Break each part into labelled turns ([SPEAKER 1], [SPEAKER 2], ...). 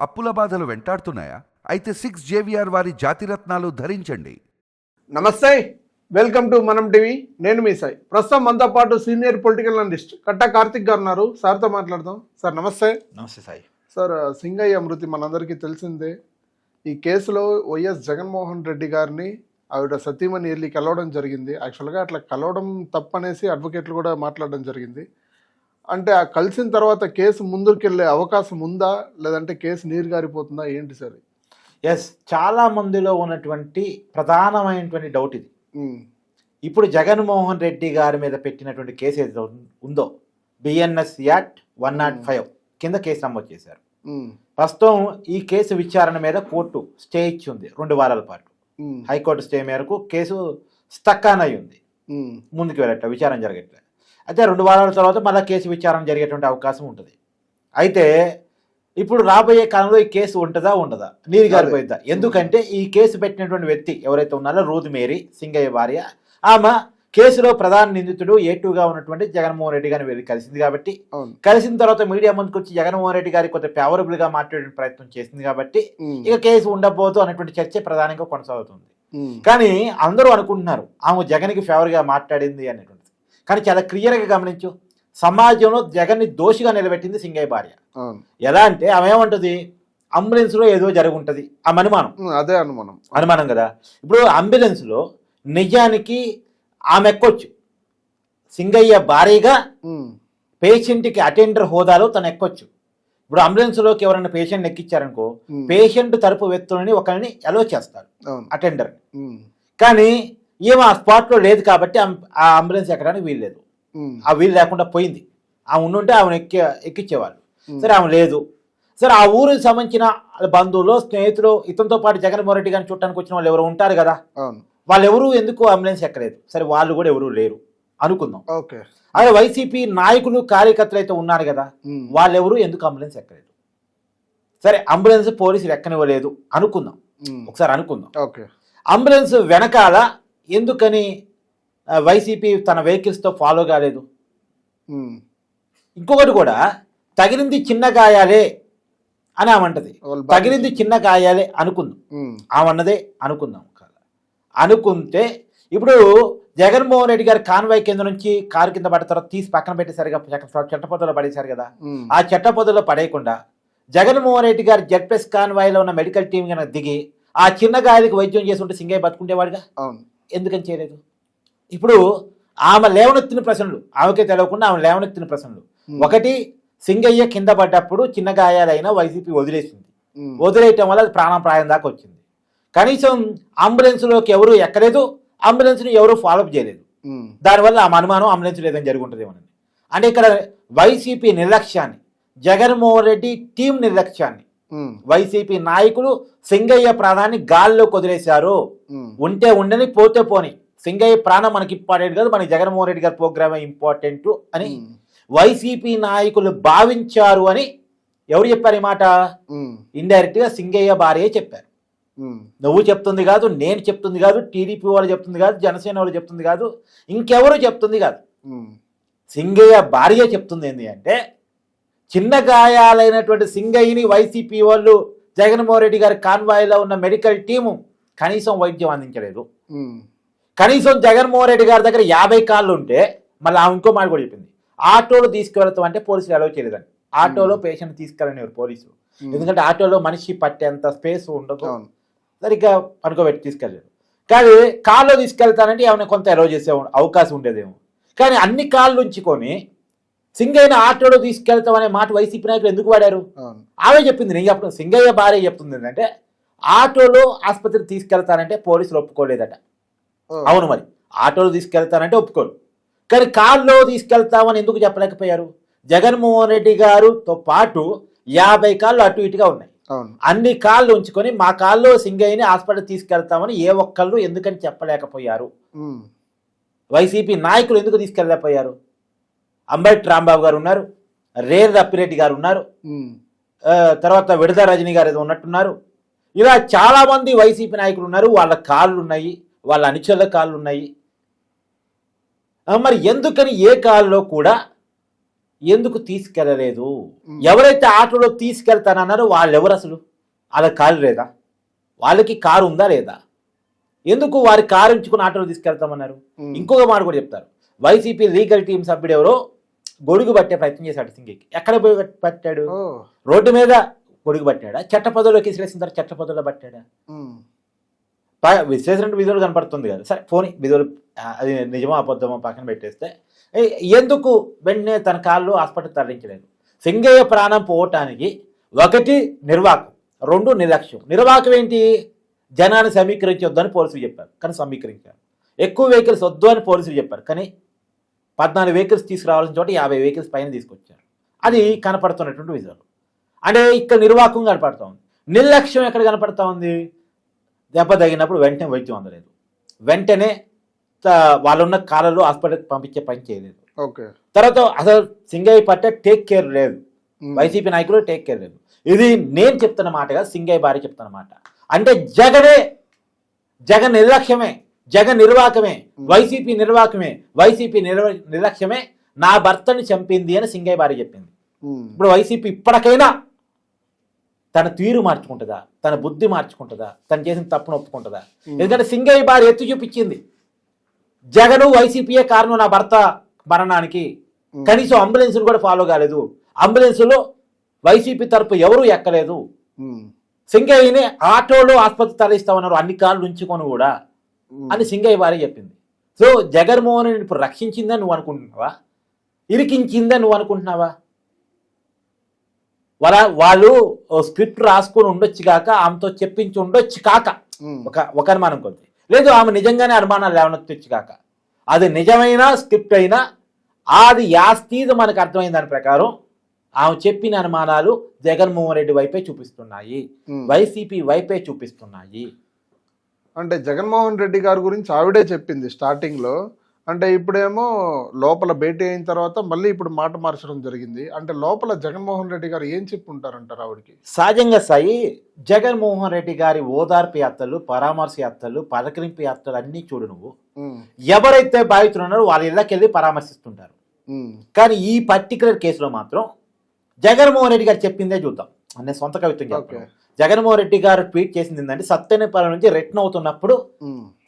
[SPEAKER 1] అప్పుల బాధలు వెంటాడుతున్నాయా? అయితే సిక్స్ జేవిఆర్ వారి జాతిరత్నాలు ధరించండి.
[SPEAKER 2] నమస్తే వెల్కమ్ టు మనం టీవీ నేను మీ సాయి. ప్రస్తుతం మనతో పాటు senior political analyst Katta Karthik గారు ఉన్నారు. సార్తో మాట్లాడదాం. సార్ నమస్తే.
[SPEAKER 3] నమస్తే సాయి.
[SPEAKER 2] సార్ సింగయ్య మృతి మనందరికీ తెలిసిందే. ఈ కేసులో వైఎస్ జగన్మోహన్ రెడ్డి గారిని ఆవిడ సతీమణి వెళ్ళి కలవడం జరిగింది. యాక్చువల్గా అట్లా కలవడం తప్పనేసి అడ్వకేట్లు కూడా మాట్లాడడం జరిగింది. అంటే ఆ కలిసిన తర్వాత కేసు ముందుకెళ్ళే అవకాశం ఉందా? లేదంటే కేసు నీరు గారిపోతుందా ఏంటి సార్?
[SPEAKER 3] ఎస్ చాలా మందిలో ఉన్నటువంటి ప్రధానమైనటువంటి డౌట్ ఇది. ఇప్పుడు జగన్మోహన్ రెడ్డి గారి మీద పెట్టినటువంటి కేసు ఏదైతే ఉం- ఉందో BNS act one nought five కింద కేసు నమోదు చేశారు. ప్రస్తుతం ఈ కేసు విచారణ మీద కోర్టు స్టే ఇచ్చి ఉంది రెండు వారాల పాటు. హైకోర్టు స్టే మేరకు కేసు స్టక్ అయి ఉంది. ముందుకు వెళ్ళట్లే విచారణ జరగట్లే. అయితే రెండు వారాల తర్వాత మళ్ళీ కేసు విచారణ జరిగేటువంటి అవకాశం ఉంటుంది. అయితే ఇప్పుడు రాబోయే కాలంలో ఈ కేసు ఉంటుందా ఉండదా? నీరు గారిపోయిద్దా ఎందుకంటే ఈ కేసు పెట్టినటువంటి వ్యక్తి ఎవరైతే ఉన్నారో రూద్ మేరీ సింగయ్య భార్య ఆమె కేసులో ప్రధాన నిందితుడు ఏ టూగా ఉన్నటువంటి జగన్మోహన్ రెడ్డి గారిని వెళ్ళి కలిసింది కాబట్టి కలిసిన తర్వాత మీడియా ముందుకు వచ్చి జగన్మోహన్ రెడ్డి గారికి కొంత ఫేవరబుల్గా మాట్లాడే ప్రయత్నం చేసింది కాబట్టి ఇక కేసు ఉండబోదు అనేటువంటి చర్చ ప్రధానంగా కొనసాగుతుంది. కానీ అందరూ అనుకుంటున్నారు ఆమె జగన్కి ఫేవర్గా మాట్లాడింది అనేటువంటిది కానీ చాలా క్లియర్గా గమనించు. సమాజంలో జగన్ని దోషిగా నిలబెట్టింది సింగయ్య భార్య. ఎలా అంటే ఆమె ఏమంటుంది? అంబులెన్స్లో ఏదో జరుగుంటుంది. ఆమె అనుమానం.
[SPEAKER 2] అదే అనుమానం.
[SPEAKER 3] అనుమానం కదా? ఇప్పుడు అంబులెన్స్లో నిజానికి ఆమె ఎక్కొచ్చు. సింగయ్య భార్యగా
[SPEAKER 2] ఉమ్,
[SPEAKER 3] పేషెంట్కి అటెండర్ హోదాలో తను ఎక్కొచ్చు. ఇప్పుడు అంబులెన్స్లోకి ఎవరైనా పేషెంట్ ఎక్కించారనుకో పేషెంట్ తరపు వ్యక్తులని ఒకరిని అలో చేస్తారు. అటెండర్ కానీ ఈమె ఆ స్పాట్లో లేదు కాబట్టి ఆ అంబులెన్స్ ఎక్కడానికి వీలు లేదు. ఆ వీలు లేకుండా పోయింది. ఆమె ఉండుంటే ఆమెను ఎక్కి ఎక్కించేవాళ్ళు సరే ఆమె లేదు. సరే ఆ ఊరికి సంబంధించిన బంధువులు స్నేహితులు ఇతనితో పాటు జగన్మోహన్ రెడ్డి గారిని చూడటానికి వచ్చిన వాళ్ళు ఎవరు ఉంటారు కదా? వాళ్ళు ఎవరు ఎందుకు అంబులెన్స్ ఎక్కలేదు? సరే వాళ్ళు కూడా ఎవరు లేరు. అనుకుందాం.
[SPEAKER 2] ఓకే.
[SPEAKER 3] అదే వైసీపీ నాయకులు కార్యకర్తలు అయితే ఉన్నారు కదా? వాళ్ళెవరు ఎందుకు అంబులెన్స్ ఎక్కలేదు? సరే అంబులెన్స్ పోలీసులు ఎక్కనివ్వలేదు అనుకుందాం. ఒకసారి అనుకుందాం.
[SPEAKER 2] ఓకే.
[SPEAKER 3] అంబులెన్స్ వెనకాల ఎందుకని వైసీపీ తన వెహికల్స్తో ఫాలో కాలేదు? ఇంకొకటి కూడా తగిలింది చిన్న గాయాలే అని ఆమంటది తగిలింది చిన్న గాయాలే అనుకుందాం. ఆమన్నదే అనుకుందాం కాదు అనుకుంటే ఇప్పుడు జగన్మోహన్ రెడ్డి గారి కాన్వాయ్ కింద నుంచి కారు కింద పడ్డ తర్వాత తీసి పక్కన పెట్టేశారు చెట్టపొదలో పడేశారు కదా. ఆ చెట్టపొదలో పడేయకుండా జగన్మోహన్ రెడ్డి గారి జెడ్పెస్ కాన్వాయ్లో ఉన్న మెడికల్ టీం కనుక దిగి ఆ చిన్న గాయాలకు వైద్యం చేసి ఉంటే సింగయ్య బతుకుంటేవాడుగా
[SPEAKER 2] అవును.
[SPEAKER 3] ఎందుకని చేయలేదు? ఇప్పుడు ఆమె లేవనెత్తిన ప్రశ్నలు. ఆమెకే తెలియకుండా ఆమె లేవనెత్తిన ప్రశ్నలు. ఒకటి సింగయ్య కింద పడ్డప్పుడు చిన్న గాయాలైనా వైసీపీ వదిలేసింది. వదిలేయటం వల్ల అది ప్రాణాపాయం దాకా వచ్చింది. కనీసం అంబులెన్స్లోకి ఎవరు ఎక్కలేదు అంబులెన్స్ని ఎవరు ఫాలోఅప్ చేయలేదు. దానివల్ల ఆ అనుమానం అంబులెన్స్ లేదని జరుగుంటుందేమోనని అంటే ఇక్కడ వైసీపీ నిర్లక్ష్యాన్ని జగన్మోహన్ రెడ్డి టీం నిర్లక్ష్యాన్ని వైసీపీ నాయకులు సింగయ్య ప్రాణాన్ని గాల్లోకి వదిలేశారు
[SPEAKER 2] ఉమ్,
[SPEAKER 3] ఉంటే ఉండని పోతే పోని. సింగయ్య ప్రాణం మనకి ఇంపార్టెంట్ కాదు మనకి జగన్మోహన్ రెడ్డి గారి ప్రోగ్రామే ఇంపార్టెంట్ అని
[SPEAKER 2] ఉమ్,
[SPEAKER 3] వైసీపీ నాయకులు భావించారు అని ఎవరు చెప్పారు ఈ మాట? ఇండైరెక్ట్గా సింగయ్య భార్య చెప్పారు. నువ్వు చెప్తుంది కాదు నేను చెప్తుంది కాదు టీడీపీ వాళ్ళు చెప్తుంది కాదు జనసేన వాళ్ళు చెప్తుంది కాదు ఇంకెవరు చెప్తుంది కాదు. సింగయ్య భార్య చెప్తుంది ఏంటి అంటే చిన్న గాయాలైనటువంటి సింగయ్యని వైసీపీ వాళ్ళు జగన్మోహన్ రెడ్డి గారి కాన్వాయ్లో ఉన్న మెడికల్ టీము కనీసం వైద్యం అందించలేదు. కనీసం జగన్మోహన్ రెడ్డి గారి దగ్గర యాభై కాళ్ళు ఉంటే మళ్ళీ ఆమె ఇంకో మాట కూడా చెప్పింది. ఆటోలో తీసుకువెళ్తాం అంటే పోలీసులు అలౌ చేయలేదని ఆటోలో పేషెంట్ తీసుకెళ్ళనివారు పోలీసులు. ఎందుకంటే ఆటోలో మనిషి పట్టేంత స్పేస్ ఉండదు. సరిగ్గా పనుకోబెట్టి తీసుకెళ్ళారు కానీ కార్లో తీసుకెళ్తానంటే ఏమైనా కొంత అలౌ చేసే అవకాశం ఉండేదేమో. కానీ అన్ని కార్లు ఉంచుకొని సింగయ్యని ఆటోలో తీసుకెళ్తాం అనే మాట వైసీపీ నాయకులు ఎందుకు వాడారు? ఆమె చెప్పింది నేను చెప్పడం సింగయ్య భార్య చెప్తుంది ఏంటంటే ఆటోలో ఆసుపత్రికి తీసుకెళ్తానంటే పోలీసులు ఒప్పుకోలేదట. అవును మరి. ఆటోలో తీసుకెళ్తానంటే ఒప్పుకోరు. కానీ కార్లో తీసుకెళ్తామని ఎందుకు చెప్పలేకపోయారు? జగన్మోహన్ రెడ్డి గారుతో పాటు యాభై కాళ్ళు అటు ఇటుగా ఉన్నాయి. అన్ని కాళ్ళు ఉంచుకొని మా కాల్లో సింగయ్యని హాస్పిటల్ తీసుకెళ్తామని ఏ ఒక్కళ్ళు ఎందుకని చెప్పలేకపోయారు? వైసీపీ నాయకులు ఎందుకు తీసుకెళ్ళలేకపోయారు? అంబేడ్ రాంబాబు గారు ఉన్నారు రేర్ రప్పిరెడ్డి గారు ఉన్నారు తర్వాత విడద రజనీ గారు ఏదో ఉన్నట్టున్నారు. ఇలా చాలా మంది వైసీపీ నాయకులు ఉన్నారు వాళ్ళ కాళ్ళు ఉన్నాయి వాళ్ళ అనుచరుల కాళ్ళు ఉన్నాయి. మరి ఎందుకని ఏ కాల్లో కూడా ఎందుకు తీసుకెళ్ళలేదు ఎవరైతే ఆటోలో తీసుకెళ్తానన్నారో వాళ్ళు ఎవరు అసలు? వాళ్ళ కారు లేదా? వాళ్ళకి కారు ఉందా లేదా? ఎందుకు వారి కారు ఉంచుకుని ఆటోలో తీసుకెళ్తామన్నారు. ఇంకొక మాట కూడా చెప్తారు. వైసీపీ లీగల్ టీం సభ్యుడు ఎవరో గొడుగు పట్టే ప్రయత్నం చేశాడు సింగికి. ఎక్కడ పోయి పట్- పట్టాడు? రోడ్డు మీద గొడుగు పట్టాడా? చట్ట పదవిలోకి విసిరేసిన తర్వాత చట్ట పదవిలో పట్టాడా? విశ్లేషణ విధులు కనపడుతుంది కదా. సరే పోనీ విధులు అది నిజమో అబద్ధమో పక్కన పెట్టేస్తే. ఎందుకు వెంటనే తన కాళ్ళు హాస్పిటల్ తరలించలేదు? సింగయ్య ప్రాణం పోవటానికి ఒకటి నిర్వాకం రెండు నిర్లక్ష్యం. నిర్వాకం ఏంటి? జనాన్ని సమీకరించొద్దని పోలీసులు చెప్పారు. కానీ సమీకరించారు. ఎక్కువ వెహికల్స్ వద్దు అని పోలీసులు చెప్పారు. కానీ పద్నాలుగు వెహికల్స్ తీసుకురావాల్సిన చోట యాభై వెహికల్స్ పైన తీసుకొచ్చారు. అది కనపడుతున్నటువంటి విజువల్ అంటే ఇక్కడ నిర్వాకం కనపడతా ఉంది. నిర్లక్ష్యం ఎక్కడ కనపడతా ఉంది? దెబ్బ తగినప్పుడు వెంటనే వైద్యం అందలేదు. వెంటనే వాళ్ళున్న కాలంలో హాస్పిటల్కి పంపించే పని చేయలేదు.
[SPEAKER 2] ఓకే.
[SPEAKER 3] తర్వాత అసలు సింగయ్య పట్ల టేక్ కేర్ లేదు. వైసీపీ నాయకులు టేక్ కేర్ లేదు. ఇది నేను చెప్తున్న మాటగా సింగయ్య భార్య చెప్తున్న మాట. అంటే జగనే జగన్ నిర్లక్ష్యమే. జగన్ నిర్వాకమే వైసీపీ నిర్వాకమే వైసీపీ నిర్వ నిర్లక్ష్యమే నా భర్తని చంపింది అని సింగయ్య భార్య చెప్పింది. ఇప్పుడు వైసీపీ ఇప్పటికైనా తన తీరు మార్చుకుంటుందా? తన బుద్ధి మార్చుకుంటుందా? తను చేసిన తప్పును ఒప్పుకుంటుందా? ఎందుకంటే సింగయ్య భార్య ఎత్తి చూపించింది. జగను వైసీపీయే కారణం నా భర్త మరణానికి. కనీసం అంబులెన్స్లు కూడా ఫాలో కాలేదు. అంబులెన్సులో వైసీపీ తరపు ఎవరూ ఎక్కలేదు. సింగయ్యని ఆటోలో ఆసుపత్రి తరలిస్తామన్నారు. అన్ని కాళ్ళు ఉంచుకొని కూడా. అని సింగయ్య భార్య చెప్పింది. సో జగన్మోహన్ రెడ్డి ఇప్పుడు రక్షించిందని నువ్వు అనుకుంటున్నావా? ఇరికించిందని నువ్వు అనుకుంటున్నావా? వాళ్ళ వాళ్ళు స్క్రిప్ట్ రాసుకొని ఉండొచ్చు కాక ఆమెతో చెప్పించి ఉండొచ్చు కాక. ఒక ఒక అనుమానం కొద్ది. లేదు ఆమె నిజంగానే అనుమానాలు లేవనొచ్చు కాక. అది నిజమైన స్క్రిప్ట్ అయినా అది యాస్తీది మనకు అర్థమైన దాని ప్రకారం ఆమె చెప్పిన అనుమానాలు జగన్మోహన్ రెడ్డి వైపే చూపిస్తున్నాయి. వైసీపీ వైపే చూపిస్తున్నాయి.
[SPEAKER 2] అంటే జగన్మోహన్ రెడ్డి గారి గురించి ఆవిడే చెప్పింది స్టార్టింగ్లో. అంటే ఇప్పుడేమో లోపల భేటీ అయిన తర్వాత మళ్ళీ ఇప్పుడు మాట మార్చడం జరిగింది. అంటే లోపల జగన్మోహన్ రెడ్డి గారు ఏం చెప్పి ఉంటారంటారు ఆవిడకి?
[SPEAKER 3] సహజంగా సాయి జగన్మోహన్ రెడ్డి గారి ఓదార్పు యాత్రలు పరామర్శ యాత్రలు పలకరింపు యాత్రలు అన్నీ చూడు నువ్వు. ఎవరైతే బాధితులు ఉన్నారో వాళ్ళ ఇళ్ళకి వెళ్ళి పరామర్శిస్తుంటారు కానీ ఈ పర్టికులర్ కేసులో మాత్రం జగన్మోహన్ రెడ్డి గారు చెప్పిందే చూద్దాం. అనే సొంత కవిత్వం జగన్మోహన్ రెడ్డి గారు ట్వీట్ చేసింది ఏంటంటే సత్యనేపాలెం నుంచి రిటర్న్ అవుతున్నప్పుడు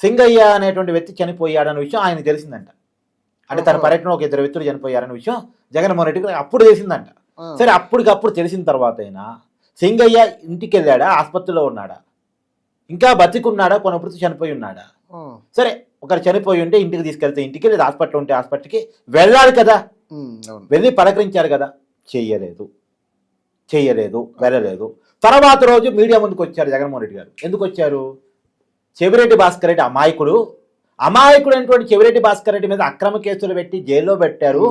[SPEAKER 3] సింగయ్య అనేటువంటి వ్యక్తి చనిపోయాడన్న విషయం ఆయన తెలిసిందంట. అంటే తన. పర్యటన ఒక ఇద్దరు వ్యక్తులు చనిపోయారన్న విషయం జగన్మోహన్ రెడ్డి గారికి అప్పుడు తెలిసిందంట. సరే అప్పటికప్పుడు తెలిసిన తర్వాత అయినా సింగయ్య ఇంటికి వెళ్ళాడా ఆసుపత్రిలో ఉన్నాడా? ఇంకా బతికున్నాడా? కొనప్పుడు చనిపోయి ఉన్నాడా? సరే ఒకరు చనిపోయి ఉంటే ఇంటికి తీసుకెళ్తే ఇంటికి లేదా హాస్పిటల్ ఉంటే హాస్పిటల్కి వెళ్ళాలి కదా. వెళ్ళి పలకరించారు కదా. చెయ్యలేదు. చెయ్యలేదు. వెళ్ళలేదు. తర్వాత రోజు మీడియా ముందుకు వచ్చారు జగన్మోహన్ రెడ్డి గారు. ఎందుకు వచ్చారు? చెవిరెడ్డి భాస్కర్ రెడ్డి అమాయకుడు. అమాయకుడు అయినటువంటి చెవిరెడ్డి భాస్కర్ రెడ్డి మీద అక్రమ కేసులు పెట్టి జైల్లో పెట్టారు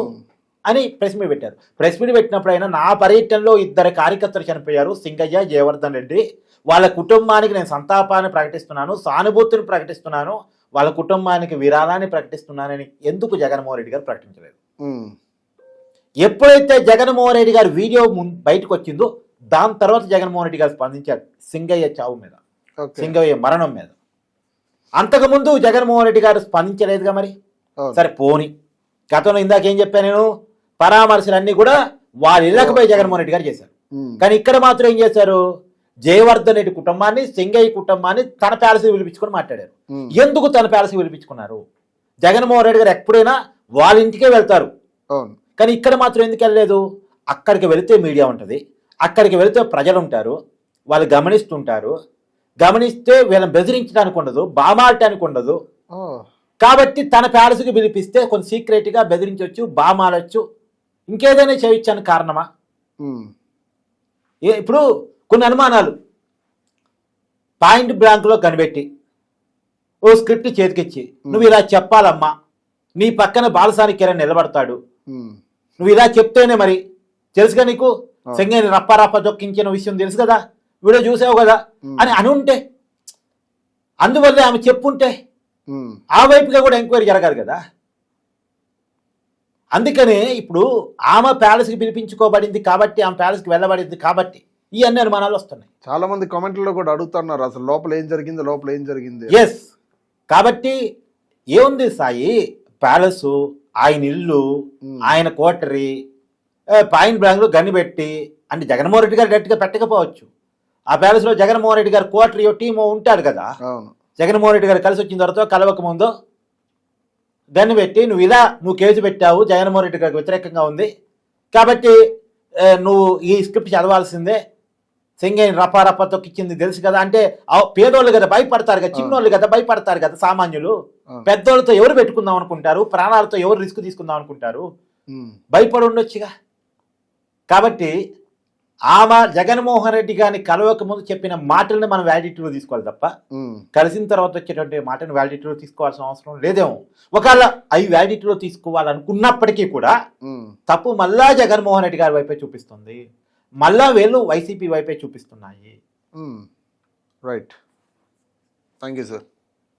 [SPEAKER 3] అని ప్రెస్ మీట్ పెట్టారు. ప్రెస్ మీట్ పెట్టినప్పుడు అయినా నా పర్యటనలో ఇద్దరు కార్యకర్తలు చనిపోయారు సింగయ్య జయవర్ధన్ రెడ్డి. వాళ్ళ కుటుంబానికి నేను సంతాపాన్ని ప్రకటిస్తున్నాను సానుభూతిని ప్రకటిస్తున్నాను వాళ్ళ కుటుంబానికి విరాళాన్ని ప్రకటిస్తున్నానని ఎందుకు జగన్మోహన్ రెడ్డి గారు ప్రకటించలేదు? ఎప్పుడైతే జగన్మోహన్ రెడ్డి గారి వీడియో బయటకు వచ్చిందో దాని తర్వాత జగన్మోహన్ రెడ్డి గారు స్పందించారు సింగయ్య చావు మీద. సింగయ్య మరణం మీద. అంతకుముందు జగన్మోహన్ రెడ్డి గారు స్పందించలేదుగా మరి. సరే పోని. గతంలో ఇందాక ఏం చెప్పాను నేను? పరామర్శలన్నీ కూడా వాళ్ళ ఇళ్ళకి పోయి జగన్మోహన్ రెడ్డి గారు చేశారు. కానీ ఇక్కడ మాత్రం ఏం చేశారు? జయవర్ధన్ రెడ్డి కుటుంబాన్ని సింగయ్య కుటుంబాన్ని తన ప్యాలెస్కి పిలిపించుకొని మాట్లాడారు. ఎందుకు తన ప్యాలెస్కి పిలిపించుకున్నారు? జగన్మోహన్ రెడ్డి గారు ఎప్పుడైనా వాళ్ళ ఇంటికే వెళ్తారు. కానీ ఇక్కడ మాత్రం ఎందుకు వెళ్ళలేదు? అక్కడికి వెళితే మీడియా ఉంటుంది. అక్కడికి వెళితే ప్రజలు ఉంటారు వాళ్ళు గమనిస్తుంటారు. గమనిస్తే వీళ్ళని బెదిరించడానికి ఉండదు బామాడటానికి ఉండదు. కాబట్టి తన ప్యాలెస్కి పిలిపిస్తే కొంచెం సీక్రెట్గా బెదిరించవచ్చు బామాడచ్చు ఇంకేదైనా చేయొచ్చు కారణమా? ఇప్పుడు కొన్ని అనుమానాలు. పాయింట్ బ్లాంక్లో కనిపెట్టి ఓ స్క్రిప్ట్ చేతికిచ్చి నువ్వు ఇలా చెప్పాలమ్మా నీ పక్కన బాలసాని కిరణ్ నిలబడతాడు. నువ్వు ఇలా చెప్తేనే మరి తెలుసుగా నీకు. సెంగని రప్ప రప్ప దొక్కించిన విషయం తెలుసు కదా? వీడియో చూసావు కదా?
[SPEAKER 2] ఉమ్,
[SPEAKER 3] అని అనుంటే అందువల్ల ఆమె చెప్పుంటే ఆ వైపుగా కూడా ఎంక్వైరీ జరగాలి కదా? అందుకనే ఇప్పుడు ఆమె ప్యాలెస్కి పిలిపించుకోబడింది కాబట్టి ఆమె ప్యాలెస్కి వెళ్ళబడింది కాబట్టి ఈ అన్ని అనుమానాలు వస్తున్నాయి.
[SPEAKER 2] చాలా మంది కామెంట్లలో కూడా అడుగుతున్నారు అసలు లోపల ఏం జరిగింది లోపల ఏం జరిగింది?
[SPEAKER 3] ఎస్ కాబట్టి ఏముంది సాయి? ప్యాలెస్ ఆయన ఇల్లు ఆయన కోటరీ పాయింట్ బ్లాంక్లో గన్ని పెట్టి అంటే జగన్మోహన్ రెడ్డి గారు గట్టిగా పెట్టకపోవచ్చు. ఆ ప్యాలెస్లో జగన్మోహన్ రెడ్డి గారు కోటరియో టీమో ఉంటాడు కదా. జగన్మోహన్ రెడ్డి గారు కలిసి వచ్చిన తర్వాత కలవక ముందు గన్ను పెట్టి నువ్వు ఇలా నువ్వు కేసు పెట్టావు జగన్మోహన్ రెడ్డి గారికి వ్యతిరేకంగా ఉంది. కాబట్టి నువ్వు ఈ స్క్రిప్ట్ చదవాల్సిందే. సింగేని రపా రపా తొక్కిచ్చింది తెలుసు కదా. అంటే పేదోళ్ళు కదా భయపడతారు కదా చిన్నోళ్ళు కదా భయపడతారు కదా సామాన్యులు. పెద్దోళ్ళతో ఎవరు పెట్టుకుందాం అనుకుంటారు? ప్రాణాలతో ఎవరు రిస్క్ తీసుకుందాం అనుకుంటారు? భయపడి ఉండొచ్చుగా. కాబట్టి ఆమె జగన్మోహన్ రెడ్డి గారిని కలవక ముందు చెప్పిన మాటల్ని మనం వ్యాలిడిటీలో తీసుకోవాలి తప్ప కలిసిన తర్వాత వచ్చేటువంటి మాటను వ్యాలిడిటీలో తీసుకోవాల్సిన అవసరం లేదేమో. ఒకవేళ అవి వ్యాలిడిటీలో తీసుకోవాలనుకున్నప్పటికీ కూడా. తప్పు మళ్ళా జగన్మోహన్ రెడ్డి గారి వైపే చూపిస్తుంది. మళ్ళా వేళ్ళు వైసీపీ వైపే చూపిస్తున్నాయి.
[SPEAKER 2] Right thank you sir